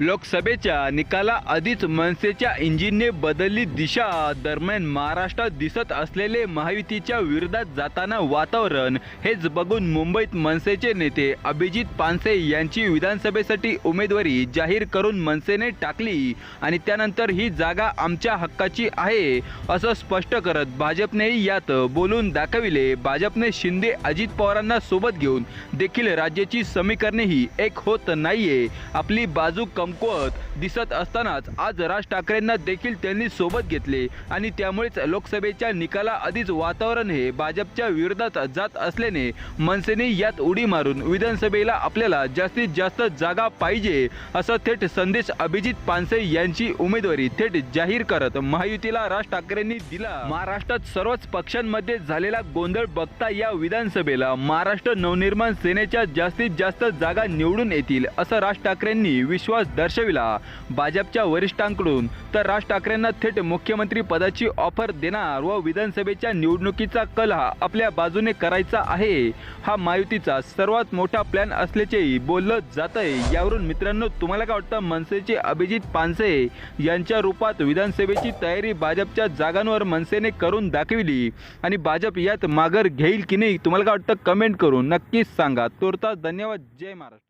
लोकसभेच्या निकाला आधीच मनसेच्या इंजिनने बदलली दिशा. दरम्यान महाराष्ट्रात दिसत असलेले महायुतीच्या विरोधात जाताना वातावरण. हेच बघून मुंबईत मनसेचे नेते अभिजित पानसे यांची विधानसभेसाठी उमेदवारी जाहीर करून मनसेने टाकली. आणि त्यानंतर ही जागा आमच्या हक्काची आहे असं स्पष्ट करत भाजपनेही यात बोलून दाखविले. भाजपने शिंदे अजित पवारांना सोबत घेऊन देखील राज्याची समीकरणेही एक होत नाहीये. आपली बाजू कमकुवत दिसत असतानाच आज राज ठाकरेंना देखील त्यांनी सोबत घेतले. आणि त्यामुळेच लोकसभेच्या निकाला आधीच वातावरण हे भाजपच्या विरोधात जात असल्याने मनसेने यात उडी मारून विधानसभेला आपल्याला जास्तीत जास्त जागा पाहिजे असा थेट संदेश अभिजित पानसे यांची उमेदवारी थेट जाहीर करत महायुतीला राज ठाकरेंनी दिला. महाराष्ट्रात सर्वच पक्षांमध्ये झालेला गोंधळ बघता या विधानसभेला महाराष्ट्र नवनिर्माण सेनेच्या जास्तीत जास्त जागा निवडून येतील असं राज ठाकरेंनी विश्वास दर्शविला. भाजपच्या वरिष्ठांकडून तर राज ठाकरेंना थेट मुख्यमंत्री पदाची ऑफर देणार व विधानसभेच्या निवडणुकीचा कल हा आपल्या बाजूने करायचा आहे. हा महायुतीचा सर्वात मोठा प्लॅन असल्याचेही बोललं जात आहे यावरून मित्रांनो तुम्हाला काय वाटतं? मनसेचे अभिजित पानसे यांच्या रूपात विधानसभेची तयारी भाजपच्या जागांवर मनसेने करून दाखविली आणि भाजप यात माघार घेईल की नाही तुम्हाला काय वाटतं? कमेंट करून नक्कीच सांगा. तोरता धन्यवाद. जय महाराष्ट्र.